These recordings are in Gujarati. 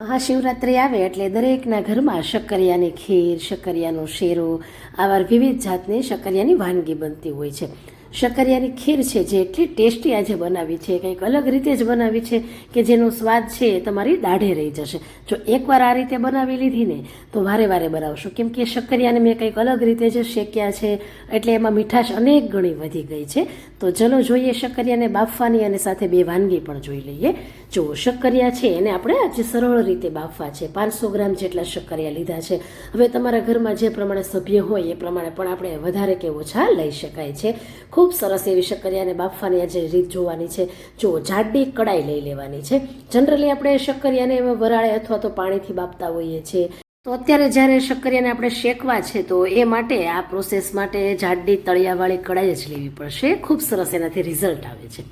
મહાશિવરાત્રિ આવે એટલે દરેકના ઘરમાં શક્કરિયાની ખીર, શક્કરિયાનો શેરો, આવા વિવિધ જાતની શક્કરિયાની વાનગી બનતી હોય છે. શક્કરિયાની ખીર છે જે એટલી ટેસ્ટી આજે બનાવી છે, કંઈક અલગ રીતે જ બનાવી છે કે જેનો સ્વાદ છે એ તમારી દાઢે રહી જશે. જો એકવાર આ રીતે બનાવી લીધી ને, તો વારે વારે બનાવશો. કેમ કે શક્કરિયાને મેં કંઈક અલગ રીતે જ શેક્યા છે, એટલે એમાં મીઠાશ અનેક ગણી વધી ગઈ છે. તો ચલો જોઈએ શક્કરિયાને બાફવાની અને સાથે બે વાનગી પણ જોઈ લઈએ. જો શક્કરિયા છે, એને આપણે આજે સરળ રીતે બાફવા છે. પાંચસો ગ્રામ જેટલા શક્કરિયા લીધા છે. હવે તમારા ઘરમાં જે પ્રમાણે સભ્ય હોય, એ પ્રમાણે પણ આપણે વધારે કે ઓછા લઈ શકાય છે. ખૂબ સરસ એવી શક્કરિયાને બાફવાની આજે રીત જોવાની છે. જો જાડી કડાઈ લઈ લેવાની છે. જનરલી આપણે શક્કરિયાને વરાળે અથવા તો પાણીથી બાફતા હોઈએ છીએ. તો અત્યારે જ્યારે શક્કરિયાને આપણે શેકવા છે, તો એ માટે, આ પ્રોસેસ માટે જાડી તળિયાવાળી કડાઈ જ લેવી પડશે. ખૂબ સરસ એનાથી રિઝલ્ટ આવે છે.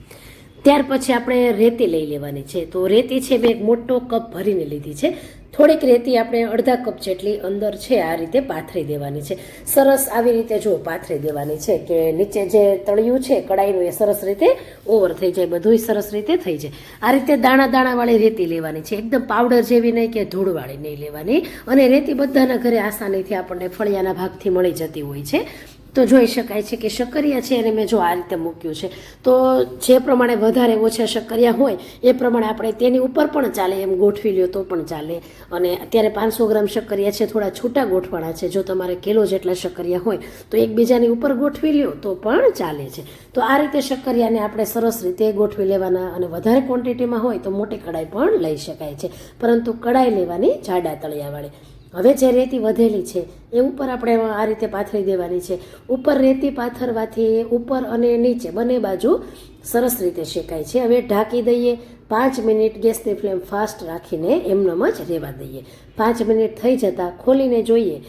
ત્યાર પછી આપણે રેતી લઈ લેવાની છે. તો રેતી છે, મેં એક મોટો કપ ભરીને લીધી છે. થોડીક રેતી આપણે અડધા કપ જેટલી અંદર છે આ રીતે પાથરી દેવાની છે. સરસ આવી રીતે જો પાથરી દેવાની છે કે નીચે જે તળિયું છે કડાઈનું એ સરસ રીતે ઓવર થઈ જાય બધું સરસ રીતે થઈ જાય. આ રીતે દાણા દાણાવાળી રેતી લેવાની છે. એકદમ પાવડર જેવી નહીં કે ધૂળવાળી નહીં લેવાની. અને રેતી બધાના ઘરે આસાનીથી આપણને ફળિયાના ભાગથી મળી જતી હોય છે. તો જોઈ શકાય છે કે શક્કરિયા છે એને મેં જો આ રીતે મૂક્યું છે. તો જે પ્રમાણે વધારે ઓછા શક્કરિયા હોય, એ પ્રમાણે આપણે તેની ઉપર પણ ચાલે, એમ ગોઠવી લ્યો તો પણ ચાલે. અને અત્યારે પાંચસો ગ્રામ શક્કરિયા છે, થોડા છૂટા ગોઠવાના છે. જો તમારે કિલો જેટલા શક્કરિયા હોય, તો એકબીજાની ઉપર ગોઠવી લ્યો તો પણ ચાલે છે. તો આ રીતે શક્કરિયાને આપણે સરસ રીતે ગોઠવી લેવાના અને વધારે ક્વોન્ટિટીમાં હોય તો મોટી કડાઈ પણ લઈ શકાય છે. પરંતુ કડાઈ લેવાની જાડા તળિયાવાળી. હવે જે રેતી વધેલી છે, એ ઉપર આપણે આ રીતે પાથરી દેવાની છે. ઉપર રેતી પાથરવાથી ઉપર અને નીચે બંને બાજુ સરસ રીતે શેકાય છે. હવે ઢાંકી દઈએ. પાંચ મિનિટ ગેસની ફ્લેમ ફાસ્ટ રાખીને એમનામ જ રહેવા દઈએ. પાંચ મિનિટ થઈ જતાં ખોલીને જોઈએ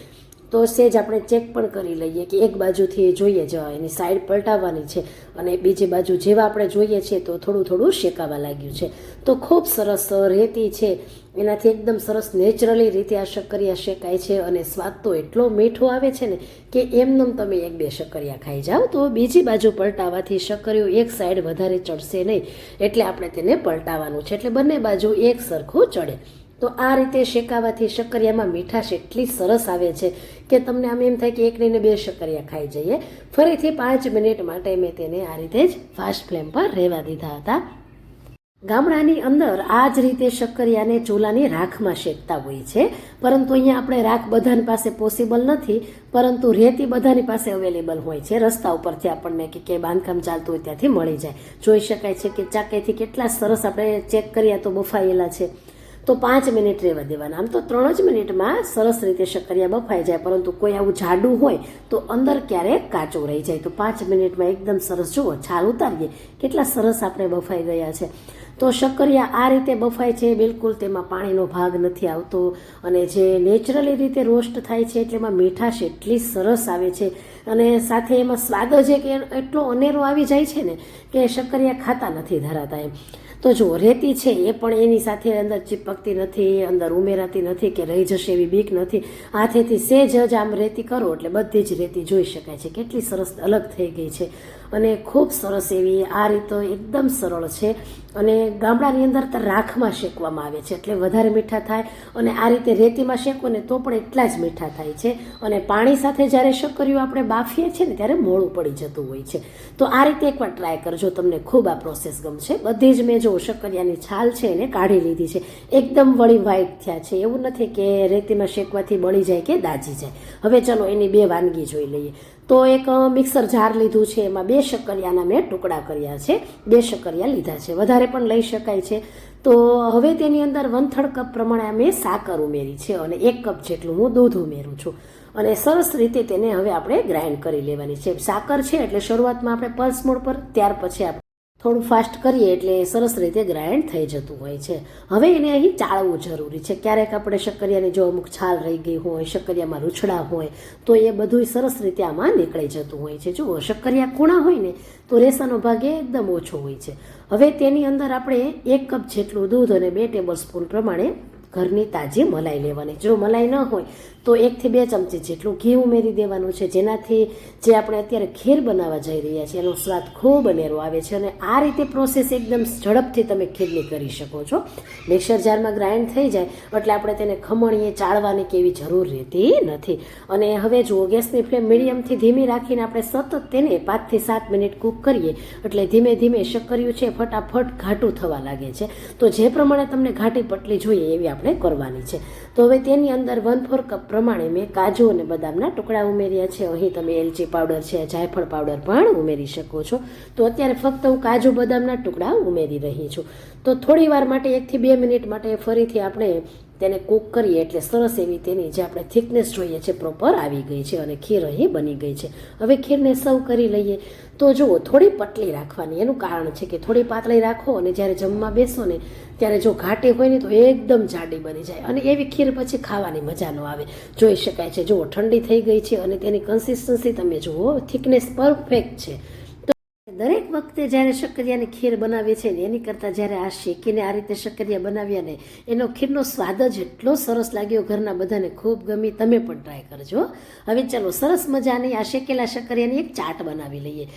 તો સેજ આપણે ચેક પણ કરી લઈએ કે એક બાજુથી એ જોઈએ જ, એની સાઈડ પલટાવવાની છે અને બીજી બાજુ જેવા આપણે જોઈએ છે તો થોડું થોડું શેકાવા લાગ્યું છે. તો ખૂબ સરસ રેતી છે. એનાથી એકદમ સરસ નેચરલી રીતે આ શક્કરિયા શેકાય છે અને સ્વાદ તો એટલો મીઠો આવે છે ને કે એમનેમ તમે એક બે શક્કરિયા ખાઈ જાઓ તો બીજી બાજુ પલટાવાથી શક્કરિયું એક સાઈડ વધારે ચડશે નહીં. એટલે આપણે તેને પલટાવવાનું છે. એટલે બંને બાજુ એક સરખું ચડે. તો આ રીતે શેકાવાથી શક્કરિયામાં મીઠાશ એટલી સરસ આવે છે કે તમને આમ એમ થાય કે એક લઈને બે શક્કરિયા ખાઈ જઈએ. ફરીથી પાંચ મિનિટ માટે મેં તેને આ રીતે જ ફાસ્ટ ફ્લેમ પર રહેવા દીધા હતા. ગામડાની અંદર આ જ રીતે શક્કરિયાને ચૂલાની રાખમાં શેકતા હોય છે. પરંતુ અહીંયા આપણે રાખ બધાની પાસે પોસિબલ નથી, પરંતુ રેતી બધાની પાસે અવેલેબલ હોય છે. રસ્તા ઉપરથી આપણને કે કે બાંધકામ ચાલતું હોય ત્યાંથી મળી જાય. જોઈ શકાય છે કે ચાકેથી કેટલા સરસ આપણે ચેક કર્યા તો બફાયેલા છે. તો પાંચ મિનિટ રહેવા દેવાના. આમ તો ત્રણ જ મિનિટમાં સરસ રીતે શક્કરિયા બફાઈ જાય, પરંતુ કોઈ આવું જાડું હોય તો અંદર ક્યારેક કાચો રહી જાય. તો પાંચ મિનિટમાં એકદમ સરસ. જુઓ, છાલ ઉતારીએ, કેટલા સરસ આપણે બફાઈ ગયા છે. તો શક્કરિયા આ રીતે બફાય છે, બિલકુલ તેમાં પાણીનો ભાગ નથી આવતો અને જે નેચરલી રીતે રોસ્ટ થાય છે એટલે એમાં મીઠાશ એટલી સરસ આવે છે અને સાથે એમાં સ્વાદ જ એક એટલો અનેરો આવી જાય છે ને કે શક્કરિયા ખાતા નથી ધરાતા એમ. તો જો રેતી છે, એ પણ એની સાથે અંદર ચીપકતી નથી, અંદર ઉમેરાતી નથી કે રહી જશે એવી બીક નથી. હાથેથી સેજ જ આમ રેતી કરો એટલે બધી જ રેતી જોઈ શકાય છે. કેટલી સરસ અલગ થઈ ગઈ છે. અને ખૂબ સરસ એવી આ રીતો એકદમ સરળ છે. અને ગામડાની અંદર તો રાખમાં શેકવામાં આવે છે. એટલે વધારે મીઠા થાય અને આ રીતે રેતીમાં શેકો ને તો પણ એટલા જ મીઠા થાય છે. અને પાણી સાથે જ્યારે શક્કરિયું આપણે બાફીએ છીએ ને ત્યારે મોળું પડી જતું હોય છે. તો આ રીતે એકવાર ટ્રાય કરજો, તમને ખૂબ આ પ્રોસેસ ગમશે. બધી જ મેં જો શક્કરિયાની છાલ છે એને કાઢી લીધી છે. એકદમ વળી વ્હાઈટ થયા છે. એવું નથી કે રેતીમાં શેકવાથી બળી જાય કે દાજી જાય. હવે ચલો એની બે વાનગી જોઈ લઈએ. તો એક મિક્સર જાર લીધું છે. એમાં બે શક્કરિયાના મેં ટુકડા કર્યા છે. બે શક્કરિયા લીધા છે. વધારે પણ લઈ શકાય છે. તો હવે તેની અંદર વન થર્ડ કપ પ્રમાણે મેં સાકર ઉમેરી છે અને એક કપ જેટલું હું દૂધ ઉમેરું છું. અને સરસ રીતે તેને હવે આપણે ગ્રાઇન્ડ કરી લેવાની છે. સાકર છે એટલે શરૂઆતમાં આપણે પલ્સ મોડ પર, ત્યાર પછી આપણે થોડું ફાસ્ટ કરીએ એટલે સરસ રીતે ગ્રાઇન્ડ થઈ જતું હોય છે. હવે એને અહીં ચાળવું જરૂરી છે. ક્યારેક આપણે શક્કરિયાની જો અમુક છાલ રહી ગઈ હોય, શક્કરિયામાં રૂછડા હોય, તો એ બધું સરસ રીતે આમાં નીકળી જતું હોય છે. જુઓ, શક્કરિયા ખૂણા હોય ને, તો રેસાનો ભાગ એકદમ ઓછો હોય છે. હવે તેની અંદર આપણે એક કપ જેટલું દૂધ અને બે ટેબલ સ્પૂન પ્રમાણે ઘરની તાજી મલાઈ લેવાની. જો મલાઈ ન હોય, તો એકથી બે ચમચી જેટલું ઘી ઉમેરી દેવાનું છે, જેનાથી જે આપણે અત્યારે ખીર બનાવવા જઈ રહ્યા છીએ, એનો સ્વાદ ખૂબ અનેરો આવે છે અને આ રીતે પ્રોસેસ એકદમ ઝડપથી તમે ખીરની કરી શકો છો. મિક્સર જારમાં ગ્રાઇન્ડ થઈ જાય, એટલે આપણે તેને ખમણીએ, ચાળવાની કે એવી જરૂર રહેતી નથી. અને હવે જુઓ, ગેસની ફ્લેમ મીડિયમથી ધીમી રાખીને આપણે સતત તેને પાંચથી સાત મિનિટ કૂક કરીએ, એટલે ધીમે ધીમે શક્કર્યું છે ફટાફટ ઘાટું થવા લાગે છે. તો જે પ્રમાણે તમને ઘાટી પટલી જોઈએ એવી આપણે કરવાની છે. તો હવે તેની અંદર વન ફોર કપ પ્રમાણે મેં કાજુ અને બદામના ટુકડા ઉમેર્યા છે. અહીં તમે એલચી પાવડર છે, જાયફળ પાવડર પણ ઉમેરી શકો છો. તો અત્યારે ફક્ત હું કાજુ, બદામના ટુકડા ઉમેરી રહી છું. તો થોડી વાર માટે એકથી બે મિનિટ માટે ફરીથી આપણે તેને કૂક કરીએ એટલે સરસ એવી તેની જે આપણે થિકનેસ જોઈએ છે પ્રોપર આવી ગઈ છે અને ખીર અહીં બની ગઈ છે. હવે ખીરને સર્વ કરી લઈએ. તો જુઓ, થોડી પતલી રાખવાની. એનું કારણ છે કે થોડી પાતળી રાખો અને જ્યારે જમવા બેસો ને, ત્યારે જો ઘાટી હોય ને તો એકદમ જાડી બની જાય અને એવી ખીર પછી ખાવાની મજા ન આવે. જોઈ શકાય છે. જુઓ, ઠંડી થઈ ગઈ છે અને તેની કન્સિસ્ટન્સી તમે જુઓ થિકનેસ પરફેક્ટ છે. દરેક વખતે જ્યારે શક્કરિયાની ખીર બનાવીએ છીએ ને, એની કરતાં જ્યારે આ શેકીને આ રીતે શક્કરિયા બનાવ્યા ને, એનો ખીરનો સ્વાદ જ એટલો સરસ લાગ્યો ઘરના બધાને ખૂબ ગમી. તમે પણ ટ્રાય કરજો. હવે ચલો, સરસ મજાની આ શેકેલા શક્કરિયાની એક ચાટ બનાવી લઈએ.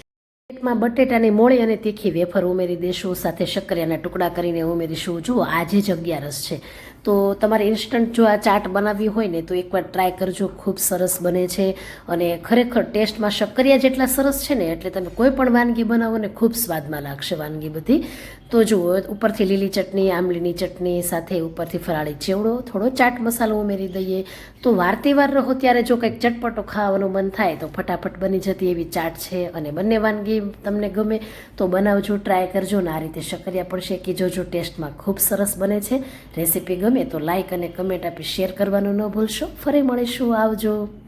પ્લેટમાં બટેટાની મોળી અને તીખી વેફર ઉમેરી દેશું, સાથે શક્કરિયાના ટુકડા કરીને ઉમેરીશું. જુઓ, આજે જ અગિયારસ છે. તો તમારે ઇન્સ્ટન્ટ જો આ ચાટ બનાવવી હોય ને, તો એકવાર ટ્રાય કરજો. ખૂબ સરસ બને છે અને ખરેખર ટેસ્ટમાં શક્કરિયા જેટલા સરસ છે ને, એટલે તમે કોઈ પણ વાનગી બનાવો ને, ખૂબ સ્વાદમાં લાગશે વાનગી બધી. તો જુઓ, ઉપરથી લીલી ચટણી, આંબલીની ચટણી, સાથે ઉપરથી ફરાળી ચેવડો, થોડો ચાટ મસાલો ઉમેરી દઈએ. તો વારતી વાર રહો ત્યારે જો કંઈક ચટપટો ખાવાનું મન થાય, તો ફટાફટ બની જતી એવી ચાટ છે અને બંને વાનગી તમને ગમે તો બનાવજો ટ્રાય કરજો ને આ રીતે શક્કરિયા પણ શેકી જોજો ટેસ્ટમાં ખૂબ સરસ બને છે. રેસીપી ગમે તો લાઇક અને કમેન્ટ આપી શેર કરવાનું ન ભૂલશો. ફરી મળીશું, આવજો.